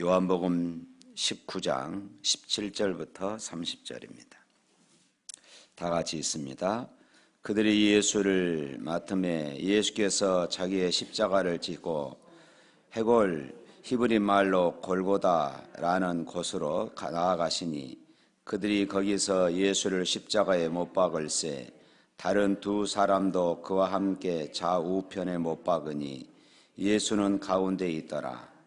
요한복음 19장 17절부터 30절입니다. 다 같이 있습니다. 그들이 예수를 맡음에 예수께서 자기의 십자가를 지고 해골 히브리 말로 골고다라는 곳으로 나아가시니 그들이 거기서 예수를 십자가에 못 박을세 다른 두 사람도 그와 함께 좌우편에 못 박으니 예수는 가운데 있더라.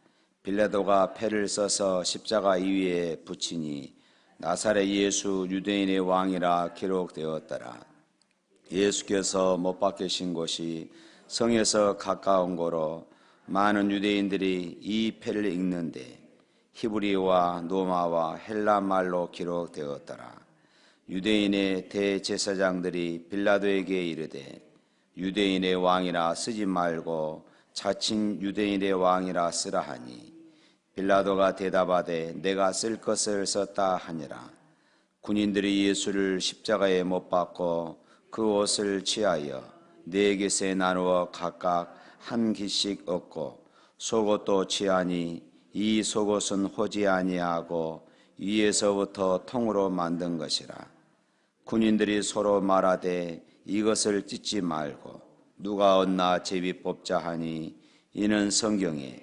빌라도가 패를 써서 십자가 위에 붙이니 나사렛 예수 유대인의 왕이라 기록되었더라. 예수께서 못 박히신 곳이 성에서 가까운 거로 많은 유대인들이 이 패를 읽는데 히브리와 노마와 헬라 말로 기록되었더라. 유대인의 대제사장들이 빌라도에게 이르되 유대인의 왕이라 쓰지 말고 자칭 유대인의 왕이라 쓰라 하니 빌라도가 대답하되 내가 쓸 것을 썼다 하니라. 군인들이 예수를 십자가에 못 박고 그 옷을 취하여 네 개세 나누어 각각 한 기씩 얻고 속옷도 취하니 이 속옷은 호지 아니하고 위에서부터 통으로 만든 것이라. 군인들이 서로 말하되 이것을 찢지 말고 누가 얻나 제비 뽑자 하니 이는 성경에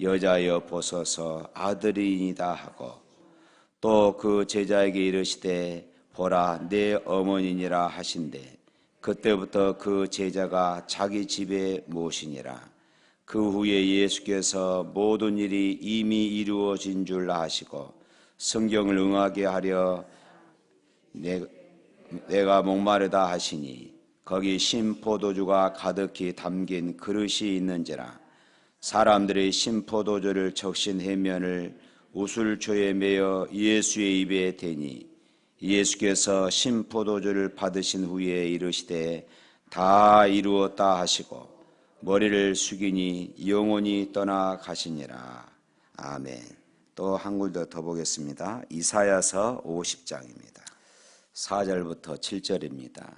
여자여 보소서 아들이니다 하고 또 그 제자에게 이르시되 보라 내 어머니니라 하신대. 그때부터 그 제자가 자기 집에 모시니라. 그 후에 예수께서 모든 일이 이미 이루어진 줄 아시고 성경을 응하게 하려 내, 내가 목마르다 하시니 거기 신 포도주가 가득히 담긴 그릇이 있는지라 사람들의 신포도주를 적신 해면을 우술초에 매어 예수의 입에 대니 예수께서 신포도주를 받으신 후에 이르시되 다 이루었다 하시고 머리를 숙이니 영원히 떠나가시니라. 아멘. 또한굴더 보겠습니다. 이사야서 50장입니다. 4절부터 7절입니다.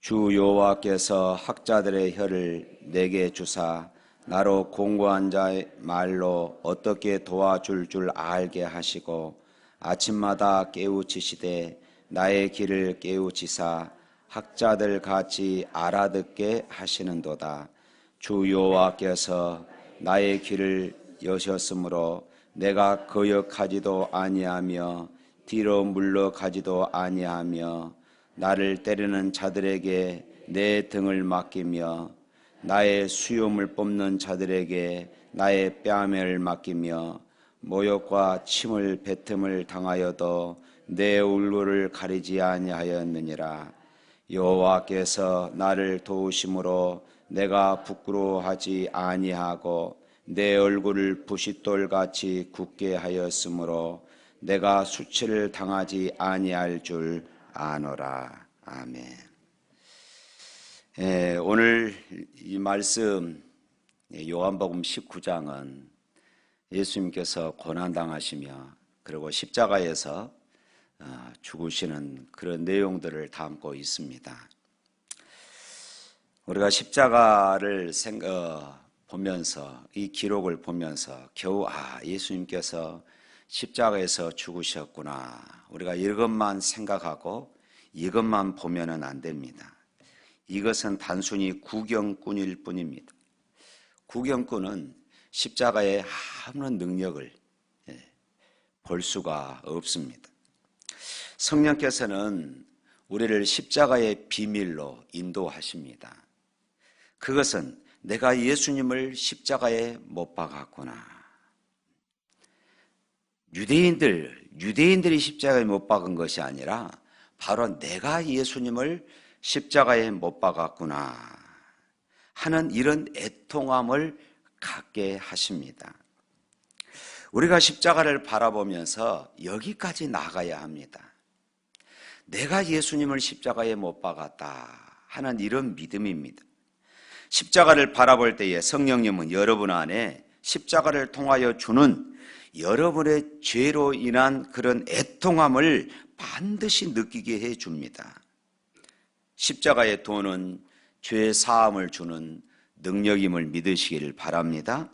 주 여호와께서 학자들의 혀를 내게 주사 나로 공고한 자의 말로 어떻게 도와줄 줄 알게 하시고 아침마다 깨우치시되 나의 길을 깨우치사 학자들 같이 알아듣게 하시는도다. 주 여호와께서 나의 길을 여셨으므로 내가 거역하지도 아니하며 뒤로 물러가지도 아니하며 나를 때리는 자들에게 내 등을 맡기며 나의 수염을 뽑는 자들에게 나의 뺨을 맡기며 모욕과 침을 뱉음을 당하여도 내 얼굴을 가리지 아니하였느니라 여호와께서 나를 도우심으로 내가 부끄러워하지 아니하고 내 얼굴을 부싯돌 같이 굳게 하였으므로 내가 수치를 당하지 아니할 줄 아노라 아멘. 예, 오늘 이 말씀 요한복음 19장은 예수님께서 고난당하시며 그리고 십자가에서 어, 죽으시는 그런 내용들을 담고 있습니다. 우리가 십자가를 생각, 어, 보면서 이 기록을 보면서 겨우 아 예수님께서 십자가에서 죽으셨구나 우리가 이것만 생각하고 이것만 보면은 안 됩니다. 이것은 단순히 구경꾼일 뿐입니다. 구경꾼은 십자가의 아무런 능력을 예, 볼 수가 없습니다. 성령께서는 우리를 십자가의 비밀로 인도하십니다. 그것은 내가 예수님을 십자가에 못 박았구나. 유대인들, 유대인들이 십자가에 못 박은 것이 아니라 바로 내가 예수님을 십자가에 못 박았구나 하는 이런 애통함을 갖게 하십니다. 우리가 십자가를 바라보면서 여기까지 나가야 합니다. 내가 예수님을 십자가에 못 박았다 하는 이런 믿음입니다. 십자가를 바라볼 때에 성령님은 여러분 안에 십자가를 통하여 주는 여러분의 죄로 인한 그런 애통함을 반드시 느끼게 해 줍니다. 십자가의 도는 죄 사함을 주는 능력임을 믿으시기를 바랍니다.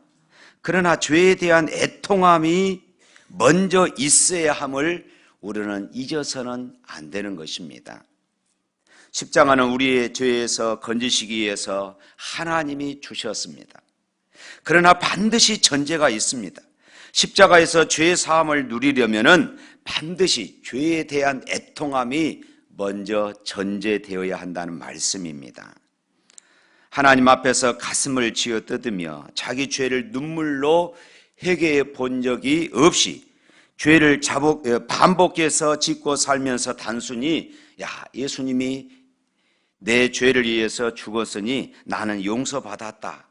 그러나 죄에 대한 애통함이 먼저 있어야 함을 우리는 잊어서는 안 되는 것입니다. 십자가는 우리의 죄에서 건지시기 위해서 하나님이 주셨습니다. 그러나 반드시 전제가 있습니다. 십자가에서 죄 사함을 누리려면은 반드시 죄에 대한 애통함이 먼저 전제되어야 한다는 말씀입니다. 하나님 앞에서 가슴을 쥐어 뜯으며 자기 죄를 눈물로 회개해 본 적이 없이 죄를 자복, 어, 반복해서 짓고 살면서 단순히 야 예수님이 내 죄를 위해서 죽었으니 나는 용서받았다.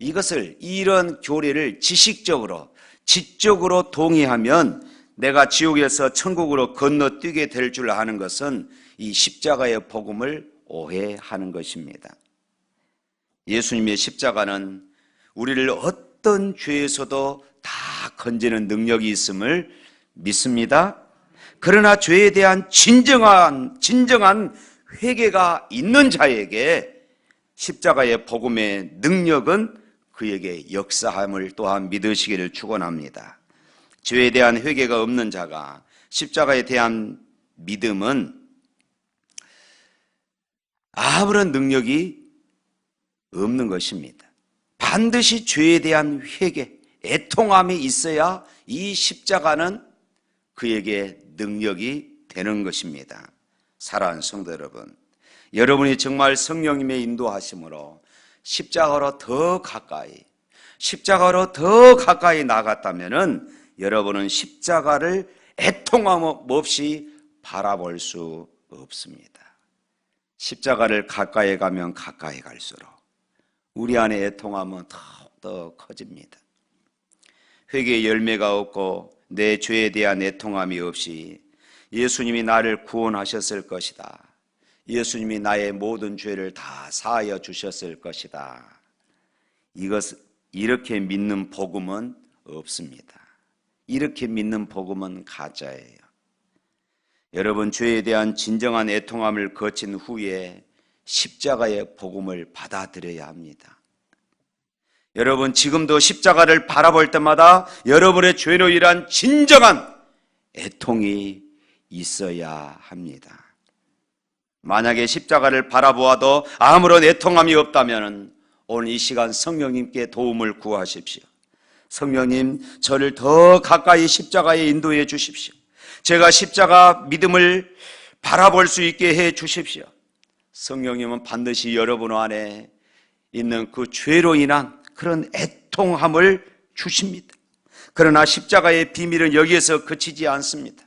이것을 이런 교리를 지식적으로 지적으로 동의하면 내가 지옥에서 천국으로 건너뛰게 될 줄 아는 것은 이 십자가의 복음을 오해하는 것입니다. 예수님의 십자가는 우리를 어떤 죄에서도 다 건지는 능력이 있음을 믿습니다. 그러나 죄에 대한 진정한 진정한 회개가 있는 자에게 십자가의 복음의 능력은 그에게 역사함을 또한 믿으시기를 축원합니다. 죄에 대한 회개가 없는 자가 십자가에 대한 믿음은 아무런 능력이 없는 것입니다. 반드시 죄에 대한 회개, 애통함이 있어야 이 십자가는 그에게 능력이 되는 것입니다. 사랑하는 성도 여러분, 여러분이 정말 성령님의 인도하심으로 십자가로 더 가까이, 십자가로 더 가까이 나갔다면은 여러분은 십자가를 애통함 없이 바라볼 수 없습니다. 십자가를 가까이 가면 가까이 갈수록 우리 안에 애통함은 더더 커집니다. 회개의 열매가 없고 내 죄에 대한 애통함이 없이 예수님이 나를 구원하셨을 것이다. 예수님이 나의 모든 죄를 다 사하여 주셨을 것이다. 이것 이렇게 믿는 복음은 없습니다. 이렇게 믿는 복음은 가짜예요. 여러분 죄에 대한 진정한 애통함을 거친 후에 십자가의 복음을 받아들여야 합니다. 여러분 지금도 십자가를 바라볼 때마다 여러분의 죄로 인한 진정한 애통이 있어야 합니다. 만약에 십자가를 바라보아도 아무런 애통함이 없다면 오늘 이 시간 성령님께 도움을 구하십시오. 성령님, 저를 더 가까이 십자가에 인도해 주십시오. 제가 십자가 믿음을 바라볼 수 있게 해 주십시오. 성령님은 반드시 여러분 안에 있는 그 죄로 인한 그런 애통함을 주십니다. 그러나 십자가의 비밀은 여기에서 그치지 않습니다.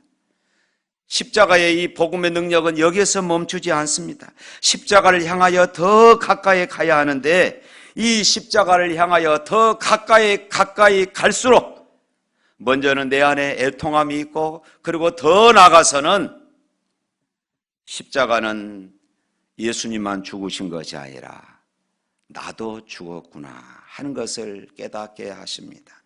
십자가의 이 복음의 능력은 여기에서 멈추지 않습니다. 십자가를 향하여 더 가까이 가야 하는데 이 십자가를 향하여 더 가까이 가까이 갈수록 먼저는 내 안에 애통함이 있고 그리고 더 나가서는 십자가는 예수님만 죽으신 것이 아니라 나도 죽었구나 하는 것을 깨닫게 하십니다.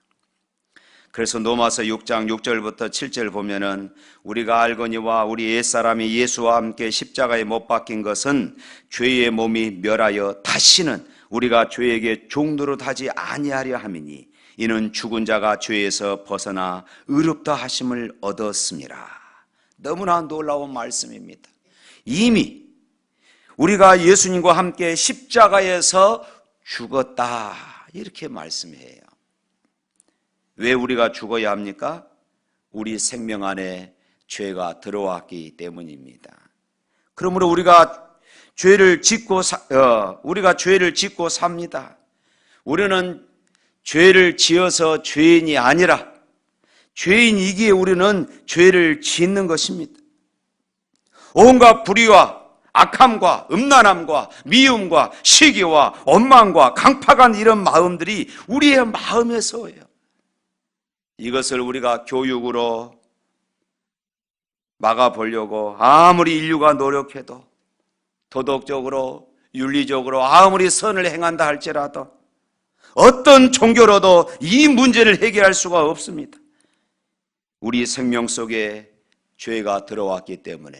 그래서 노마서 6장 6절부터 7절 보면은 우리가 알거니와 우리 옛사람이 예수와 함께 십자가에 못 박힌 것은 죄의 몸이 멸하여 다시는 우리가 죄에게 종노릇하지 아니하려 함이니 이는 죽은 자가 죄에서 벗어나 의롭다 하심을 얻었습니다. 너무나 놀라운 말씀입니다. 이미 우리가 예수님과 함께 십자가에서 죽었다 이렇게 말씀해요. 왜 우리가 죽어야 합니까? 우리 생명 안에 죄가 들어왔기 때문입니다. 그러므로 우리가 죄를 짓고 사, 어, 우리가 죄를 짓고 삽니다. 우리는 죄를 지어서 죄인이 아니라 죄인이기에 우리는 죄를 짓는 것입니다. 온갖 불의와 악함과 음란함과 미움과 시기와 원망과 강팍한 이런 마음들이 우리의 마음에서 오요. 이것을 우리가 교육으로 막아보려고 아무리 인류가 노력해도 도덕적으로 윤리적으로 아무리 선을 행한다 할지라도 어떤 종교로도 이 문제를 해결할 수가 없습니다. 우리 생명 속에 죄가 들어왔기 때문에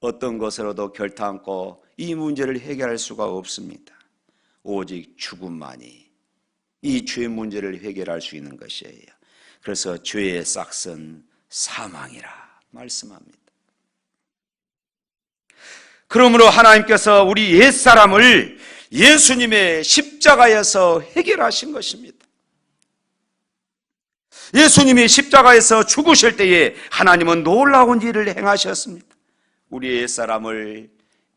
어떤 것으로도 결탄코 이 문제를 해결할 수가 없습니다. 오직 죽음만이 이 죄 문제를 해결할 수 있는 것이에요. 그래서 죄의 싹은 사망이라 말씀합니다. 그러므로 하나님께서 우리 옛사람을 예수님의 십자가에서 해결하신 것입니다. 예수님이 십자가에서 죽으실 때에 하나님은 놀라운 일을 행하셨습니다. 우리 옛사람을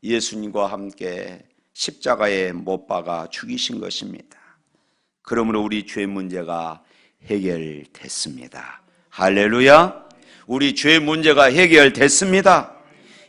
예수님과 함께 십자가에 못 박아 죽이신 것입니다. 그러므로 우리 죄 문제가 해결됐습니다. 할렐루야! 우리 죄 문제가 해결됐습니다.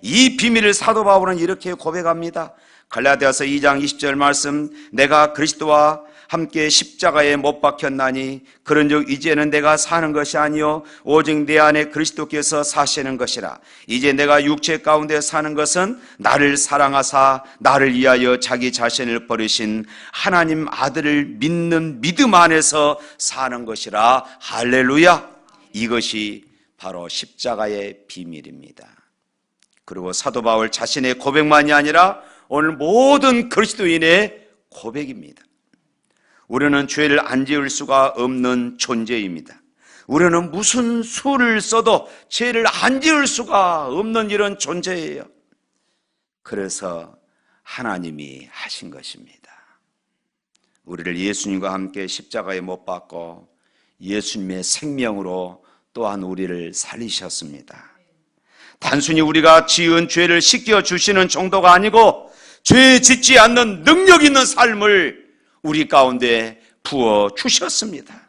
이 비밀을 사도 바울은 이렇게 고백합니다. 갈라디아서 2장 20절 말씀 내가 그리스도와 함께 십자가에 못 박혔나니 그런즉 이제는 내가 사는 것이 아니요 오직 내 안에 그리스도께서 사시는 것이라 이제 내가 육체 가운데 사는 것은 나를 사랑하사 나를 위하여 자기 자신을 버리신 하나님 아들을 믿는 믿음 안에서 사는 것이라 할렐루야 이것이 바로 십자가의 비밀입니다. 그리고 사도 바울 자신의 고백만이 아니라 오늘 모든 그리스도인의 고백입니다. 우리는 죄를 안 지을 수가 없는 존재입니다. 우리는 무슨 수를 써도 죄를 안 지을 수가 없는 이런 존재예요. 그래서 하나님이 하신 것입니다. 우리를 예수님과 함께 십자가에 못 박고 예수님의 생명으로 또한 우리를 살리셨습니다. 단순히 우리가 지은 죄를 씻겨 주시는 정도가 아니고 죄 짓지 않는 능력 있는 삶을 우리 가운데 부어 주셨습니다.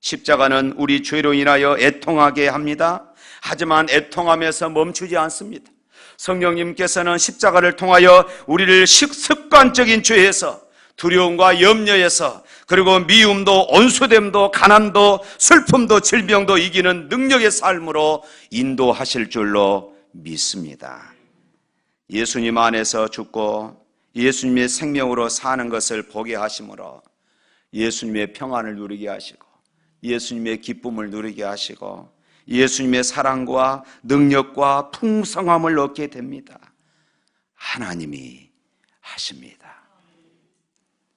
십자가는 우리 죄로 인하여 애통하게 합니다. 하지만 애통하면서 멈추지 않습니다. 성령님께서는 십자가를 통하여 우리를 습관적인 죄에서 두려움과 염려에서 그리고 미움도 온수됨도 가난도 슬픔도 질병도 이기는 능력의 삶으로 인도하실 줄로 믿습니다. 예수님 안에서 죽고 예수님의 생명으로 사는 것을 보게 하심으로 예수님의 평안을 누리게 하시고 예수님의 기쁨을 누리게 하시고 예수님의 사랑과 능력과 풍성함을 얻게 됩니다. 하나님이 하십니다.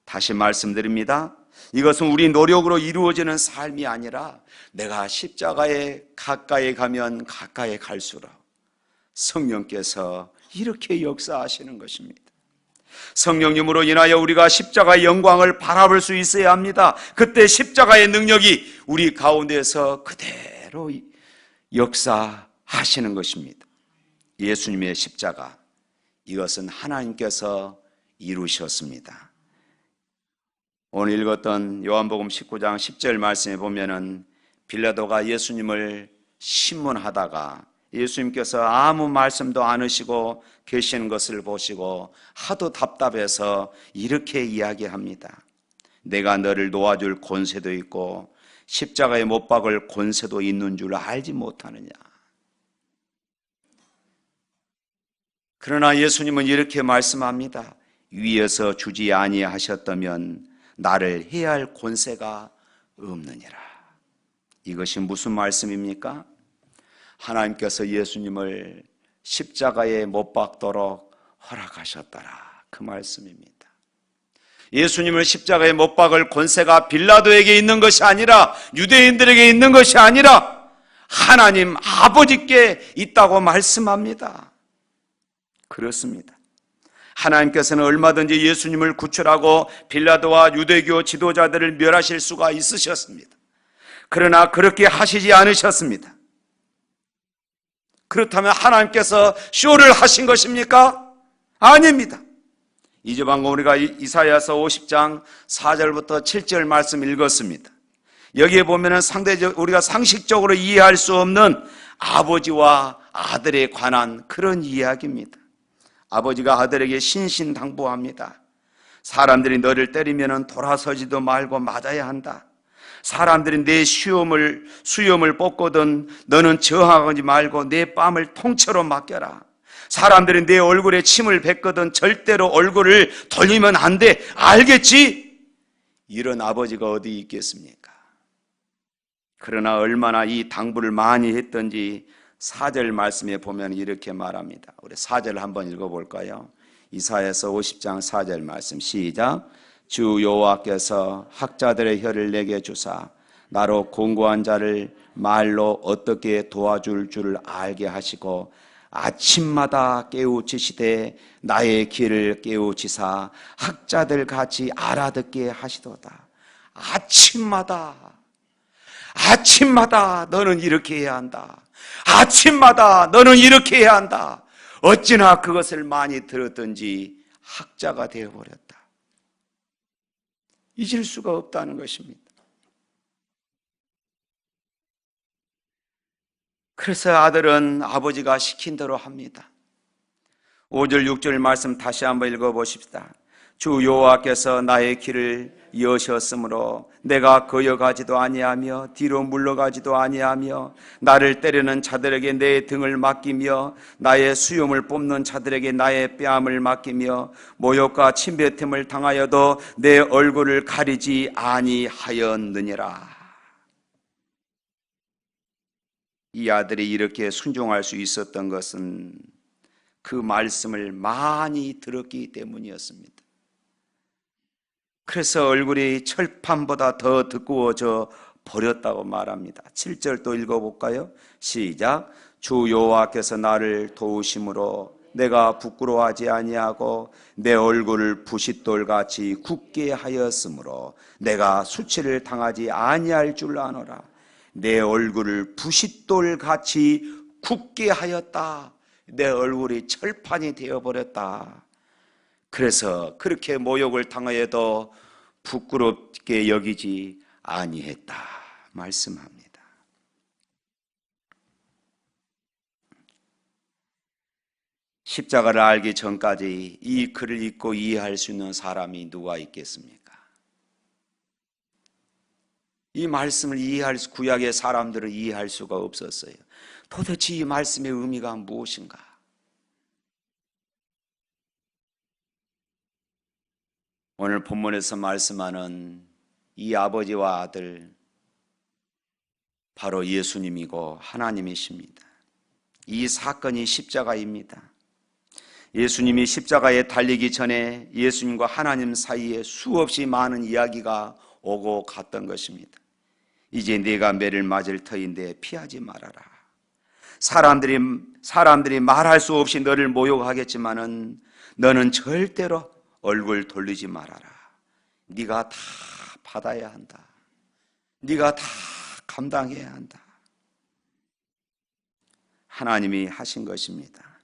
다시 말씀드립니다. 이것은 우리 노력으로 이루어지는 삶이 아니라 내가 십자가에 가까이 가면 가까이 갈수록 성령께서 이렇게 역사하시는 것입니다. 성령님으로 인하여 우리가 십자가의 영광을 바라볼 수 있어야 합니다. 그때 십자가의 능력이 우리 가운데서 그대로 역사하시는 것입니다. 예수님의 십자가, 이것은 하나님께서 이루셨습니다. 오늘 읽었던 요한복음 19장 10절 말씀에 보면은 빌라도가 예수님을 신문하다가 예수님께서 아무 말씀도 안 하시고 계시는 것을 보시고 하도 답답해서 이렇게 이야기합니다. 내가 너를 놓아줄 권세도 있고 십자가에 못 박을 권세도 있는 줄 알지 못하느냐. 그러나 예수님은 이렇게 말씀합니다. 위에서 주지 아니하셨다면 나를 해야 할 권세가 없느니라. 이것이 무슨 말씀입니까? 하나님께서 예수님을 십자가에 못 박도록 허락하셨더라. 그 말씀입니다. 예수님을 십자가에 못 박을 권세가 빌라도에게 있는 것이 아니라 유대인들에게 있는 것이 아니라 하나님 아버지께 있다고 말씀합니다. 그렇습니다. 하나님께서는 얼마든지 예수님을 구출하고 빌라도와 유대교 지도자들을 멸하실 수가 있으셨습니다. 그러나 그렇게 하시지 않으셨습니다. 그렇다면 하나님께서 쇼를 하신 것입니까? 아닙니다. 이제 방금 우리가 이사야서 50장 4절부터 7절 말씀 읽었습니다. 여기에 보면은 상대적 우리가 상식적으로 이해할 수 없는 아버지와 아들에 관한 그런 이야기입니다. 아버지가 아들에게 신신당부합니다. 사람들이 너를 때리면 돌아서지도 말고 맞아야 한다. 사람들이 내 수염을 수염을 뽑거든 너는 저항하지 말고 내 뺨을 통째로 맡겨라. 사람들이 내 얼굴에 침을 뱉거든 절대로 얼굴을 돌리면 안 돼. 알겠지? 이런 아버지가 어디 있겠습니까? 그러나 얼마나 이 당부를 많이 했던지 사절 말씀에 보면 이렇게 말합니다. 우리 사절 한번 읽어볼까요? 이사에서 50장 4절 말씀 시작. 주 여호와께서 학자들의 혀를 내게 주사 나로 공고한 자를 말로 어떻게 도와줄 줄을 알게 하시고 아침마다 깨우치시되 나의 길을 깨우치사 학자들 같이 알아듣게 하시도다. 아침마다 아침마다 너는 이렇게 해야 한다. 아침마다 너는 이렇게 해야 한다. 어찌나 그것을 많이 들었던지 학자가 되어버렸다. 잊을 수가 없다는 것입니다. 그래서 아들은 아버지가 시킨 대로 합니다. 5절, 6절 말씀 다시 한번 읽어보십시다. 주 여호와께서 나의 길을 여셨으므로 내가 거여가지도 아니하며 뒤로 물러가지도 아니하며 나를 때리는 자들에게 내 등을 맡기며 나의 수염을 뽑는 자들에게 나의 뺨을 맡기며 모욕과 침뱉음을 당하여도 내 얼굴을 가리지 아니하였느니라. 이 아들이 이렇게 순종할 수 있었던 것은 그 말씀을 많이 들었기 때문이었습니다. 그래서 얼굴이 철판보다 더 두꺼워져 버렸다고 말합니다. 7절 또 읽어볼까요? 시작. 주 여호와께서 나를 도우심으로 내가 부끄러워하지 아니하고 내 얼굴을 부싯돌 같이 굳게 하였으므로 내가 수치를 당하지 아니할 줄 아노라. 내 얼굴을 부싯돌 같이 굳게 하였다. 내 얼굴이 철판이 되어 버렸다. 그래서 그렇게 모욕을 당하여도 부끄럽게 여기지 아니했다 말씀합니다. 십자가를 알기 전까지 이 글을 읽고 이해할 수 있는 사람이 누가 있겠습니까? 이 말씀을 이해할 수, 구약의 사람들을 이해할 수가 없었어요. 도대체 이 말씀의 의미가 무엇인가? 오늘 본문에서 말씀하는 이 아버지와 아들 바로 예수님이고 하나님이십니다. 이 사건이 십자가입니다. 예수님이 십자가에 달리기 전에 예수님과 하나님 사이에 수없이 많은 이야기가 오고 갔던 것입니다. 이제 내가 매를 맞을 터인데 피하지 말아라. 사람들이 사람들이 말할 수 없이 너를 모욕하겠지만은 너는 절대로 얼굴 돌리지 말아라. 네가 다 받아야 한다. 네가 다 감당해야 한다. 하나님이 하신 것입니다.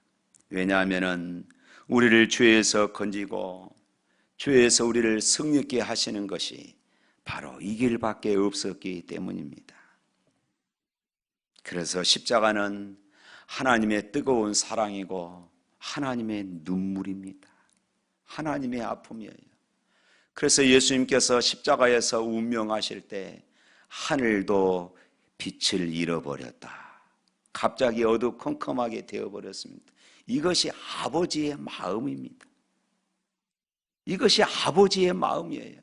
왜냐하면은 우리를 죄에서 건지고 죄에서 우리를 승리케 하시는 것이 바로 이 길밖에 없었기 때문입니다. 그래서 십자가는 하나님의 뜨거운 사랑이고 하나님의 눈물입니다. 하나님의 아픔이에요. 그래서 예수님께서 십자가에서 운명하실 때 하늘도 빛을 잃어버렸다. 갑자기 어두컴컴하게 되어버렸습니다. 이것이 아버지의 마음입니다. 이것이 아버지의 마음이에요.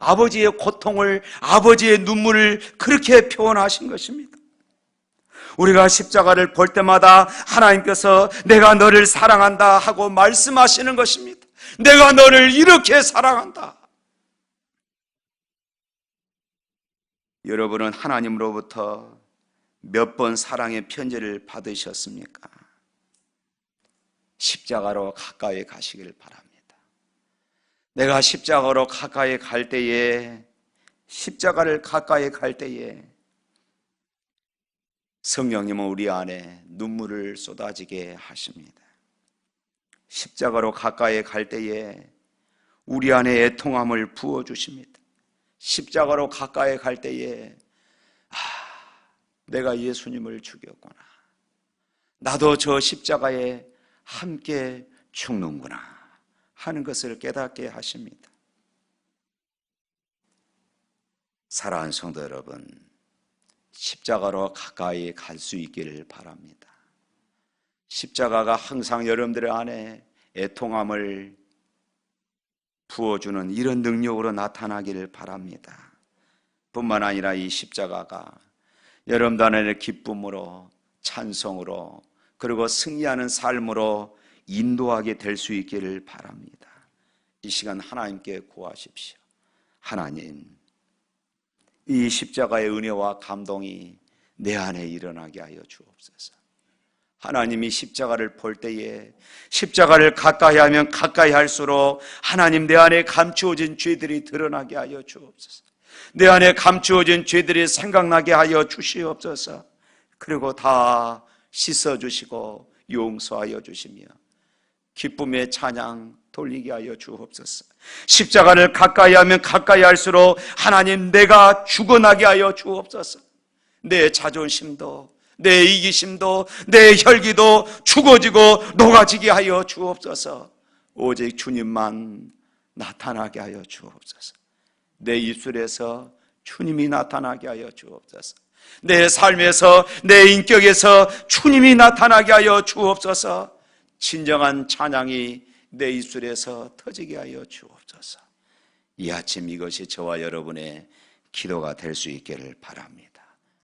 아버지의 고통을, 아버지의 눈물을 그렇게 표현하신 것입니다. 우리가 십자가를 볼 때마다 하나님께서 내가 너를 사랑한다 하고 말씀하시는 것입니다. 내가 너를 이렇게 사랑한다. 여러분은 하나님으로부터 몇 번 사랑의 편지를 받으셨습니까? 십자가로 가까이 가시길 바랍니다. 내가 십자가로 가까이 갈 때에, 십자가를 가까이 갈 때에, 성령님은 우리 안에 눈물을 쏟아지게 하십니다. 십자가로 가까이 갈 때에 우리 안에 애통함을 부어 주십니다. 십자가로 가까이 갈 때에 아, 내가 예수님을 죽였구나. 나도 저 십자가에 함께 죽는구나 하는 것을 깨닫게 하십니다. 사랑하는 성도 여러분, 십자가로 가까이 갈 수 있기를 바랍니다. 십자가가 항상 여러분들의 안에 애통함을 부어주는 이런 능력으로 나타나기를 바랍니다. 뿐만 아니라 이 십자가가 여러분들 안에 기쁨으로 찬송으로 그리고 승리하는 삶으로 인도하게 될 수 있기를 바랍니다. 이 시간 하나님께 구하십시오. 하나님, 이 십자가의 은혜와 감동이 내 안에 일어나게 하여 주옵소서. 하나님이 십자가를 볼 때에 십자가를 가까이 하면 가까이 할수록 하나님 내 안에 감추어진 죄들이 드러나게 하여 주옵소서. 내 안에 감추어진 죄들이 생각나게 하여 주시옵소서. 그리고 다 씻어 주시고 용서하여 주시며 기쁨의 찬양 돌리게 하여 주옵소서. 십자가를 가까이 하면 가까이 할수록 하나님 내가 죽어나게 하여 주옵소서. 내 자존심도 내 이기심도 내 혈기도 죽어지고 녹아지게 하여 주옵소서. 오직 주님만 나타나게 하여 주옵소서. 내 입술에서 주님이 나타나게 하여 주옵소서. 내 삶에서 내 인격에서 주님이 나타나게 하여 주옵소서. 진정한 찬양이 내 입술에서 터지게 하여 주옵소서. 이 아침 이것이 저와 여러분의 기도가 될 수 있기를 바랍니다.